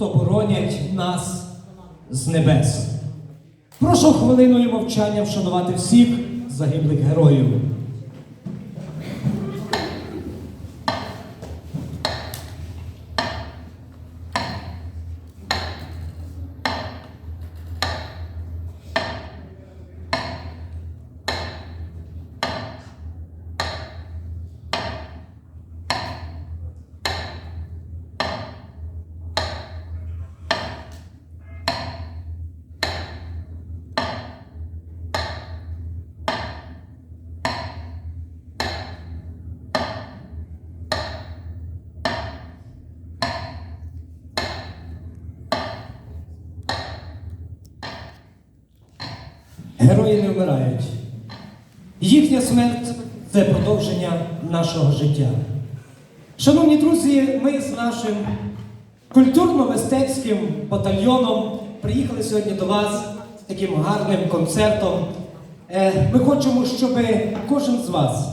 хто боронять нас з небес. Прошу хвилиною мовчання вшанувати всіх загиблих героїв. Герої не вмирають. Їхня смерть це продовження нашого життя. Шановні друзі, ми з нашим культурно-мистецьким батальйоном приїхали сьогодні до вас з таким гарним концертом. Е, Ми хочемо, щоб кожен з вас,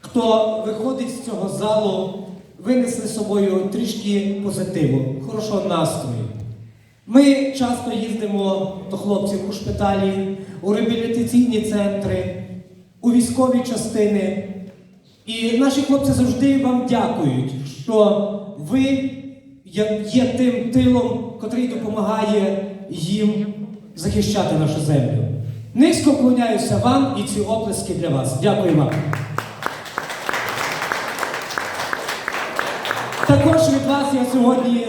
хто виходить з цього залу, винесли з собою трішки позитиву, хорошого настрою. Ми часто їздимо до хлопців у шпиталі, у реабілітаційні центри, у військові частини. І наші хлопці завжди вам дякують, що ви є тим тилом, котрий допомагає їм захищати нашу землю. Низько вклоняюся вам і ці оплески для вас. Дякую вам. Також від вас я сьогодні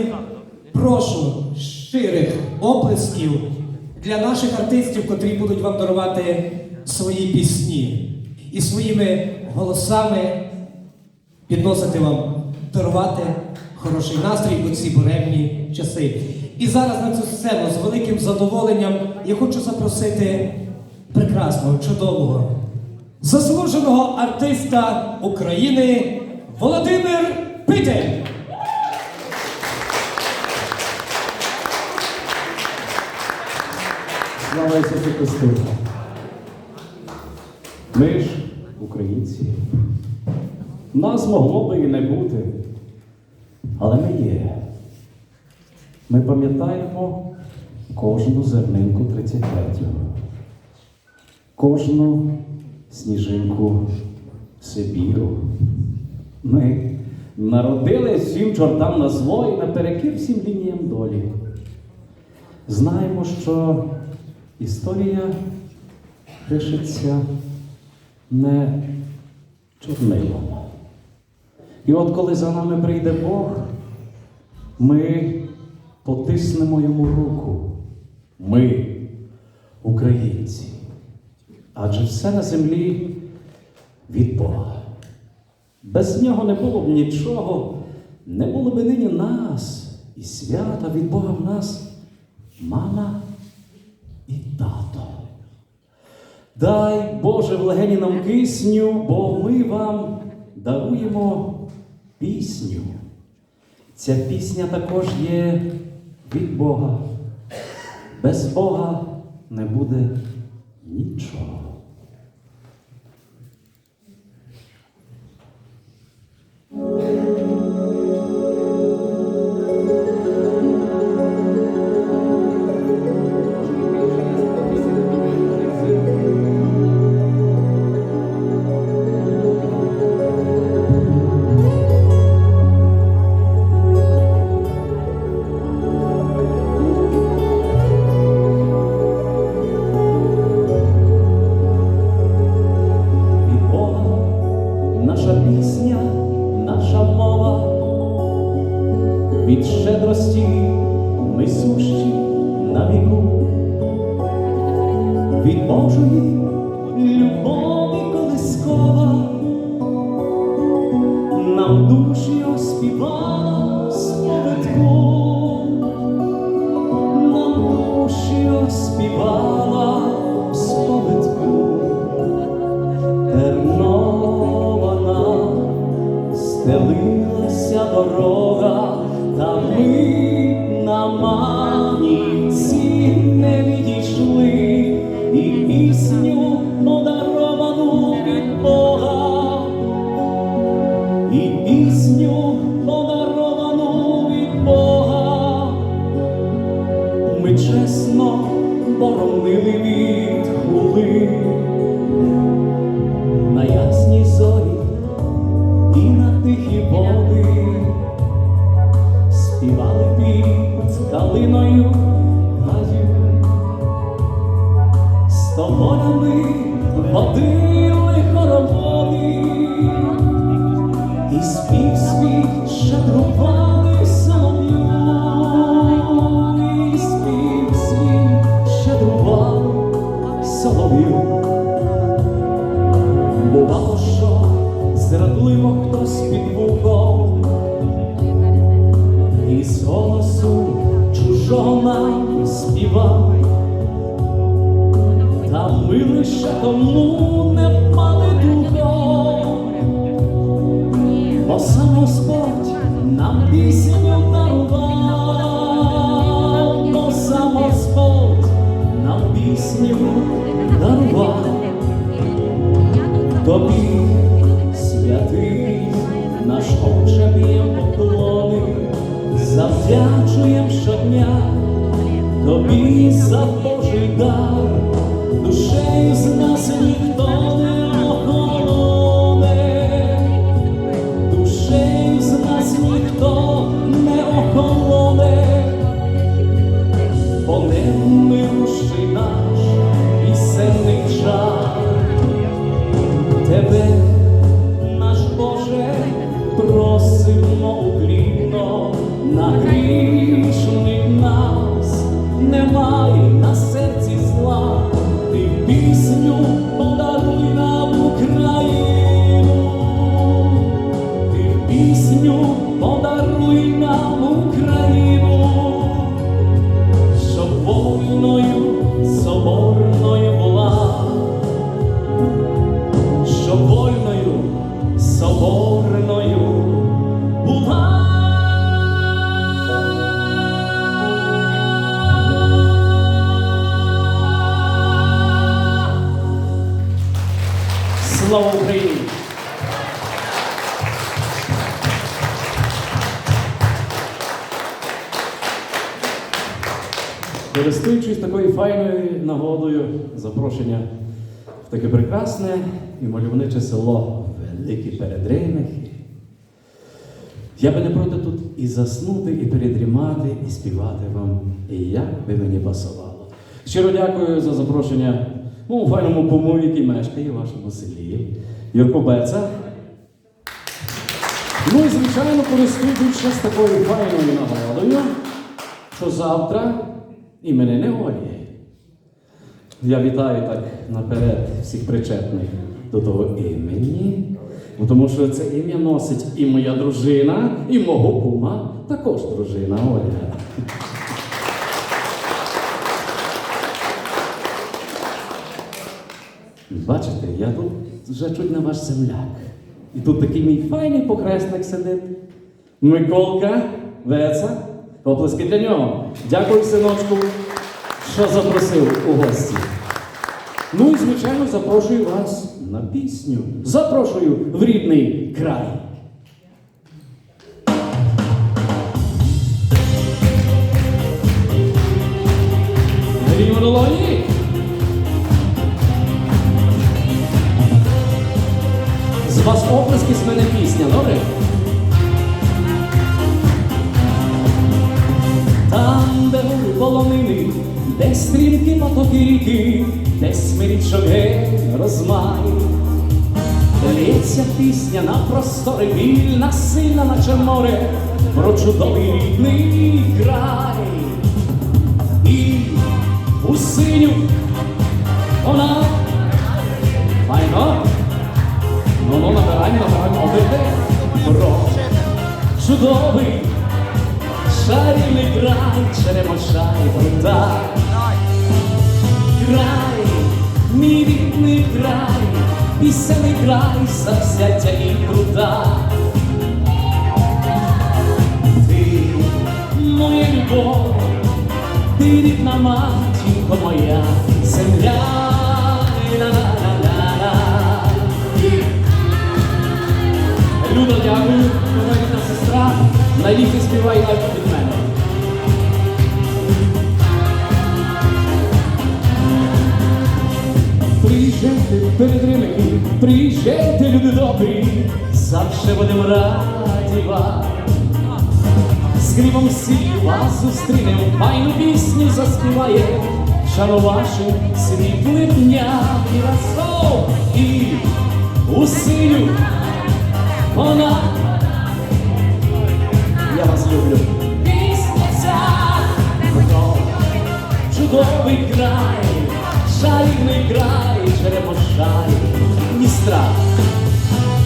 прошу щирих оплесків для наших артистів, котрі будуть вам дарувати свої пісні і своїми голосами підносити вам, дарувати хороший настрій у ці буремні часи. І зараз на цю сцену з великим задоволенням я хочу запросити прекрасного, чудового, заслуженого артиста України Володимир Питель. Слава Ісусу Христу! Ми ж українці. Нас могло би і не бути, але ми є. Ми пам'ятаємо кожну зернинку 33-го, кожну сніжинку Сибіру. Ми народились всім чортам на зло і наперекір всім лініям долі. Знаємо, що історія пишеться не чорнилом. І от коли за нами прийде Бог, ми потиснемо йому руку. Ми, українці. Адже все на землі від Бога. Без нього не було б нічого, не було б нині нас і свята від Бога в нас мама і тато. Дай Боже в легені нам кисню, бо ми вам даруємо пісню. Ця пісня також є від Бога. Без Бога не буде нічого. Від щедрості ми сущі на віку, від Божої любові колискова, нам душі оспівала сповідку, нам душі оспівала сповідку. Тернована стелилася дорога, та ми Користуючись такою файною нагодою, запрошення в таке прекрасне і мальовниче село Великі Передринихи. Я би не проти тут і заснути, і передрімати, і співати вам, і як би мені пасувало. Щиро дякую за запрошення ну, файному кому, який мешкає в вашому селі. Юрко Беца. Ну і звичайно, користуючись такою файною нагодою, що завтра іменини Олі. Я вітаю так наперед всіх причетних до того імені, тому що це ім'я носить і моя дружина, і мого кума також дружина Оля. Бачите, я тут вже чуть не ваш земляк. І тут такий мій файний похресник сидить. Миколка Веца. Оплески для нього. Дякую, синочку, що запросив у гості. Ну і, звичайно, запрошую вас на пісню. Запрошую в рідний край. З вас оплески, з мене пісня, добре? Там, де гори полонини, де стрімкі потоки ріки, де смиріть шоги розмай. Лється пісня на простори, вільна, сильна, наче море, про чудовий рідний край. Черемоша і прута. Край, мій рідний край, пісенний край, завзяття і крута. Ти, моя любов, ти рідна матінко моя, земля. Люда, дякую, моя рідна сестра. Найбільше співай навіть від мене. Приїжджайте, люди добрі, завжди будемо раді вам. з грібом всі вас зустрінем, файну пісню заспіває, шаруваше світле дня і разом, і у синю вона. Я вас люблю. Пісня ця чудовий край, шарівний край, черемошай, страх,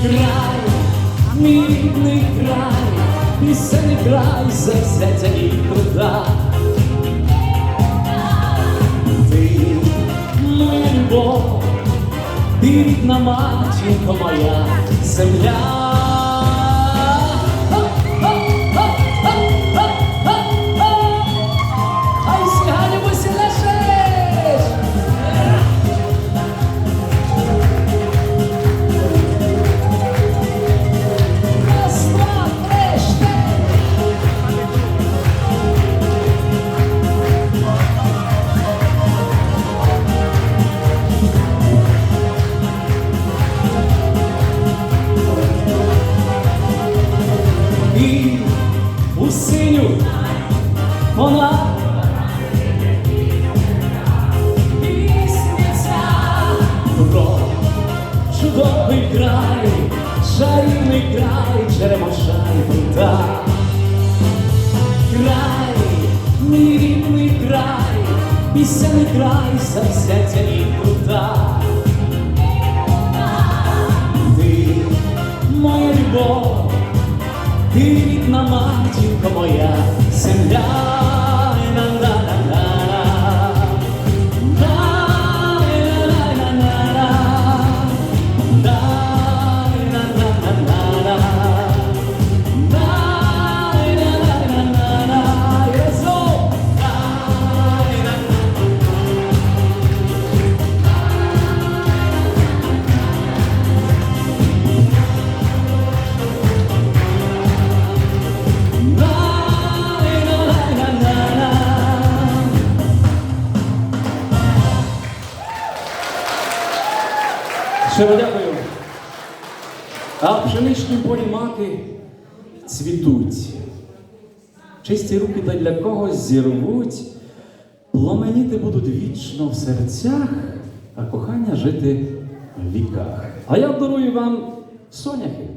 Край, мій рідний край, пісень край, завзяття і труда. Ти моя любов, ти рідна матінко моя земля. Пісенний край, завзяття і труда. Ти моя любов, ти рідна матінко моя земля. Щиро дякую. А в полі маки цвітуть. Чисті руки та для когось зірвуть, пламеніти будуть вічно в серцях, а кохання жити в віках. А я дарую вам соняхи.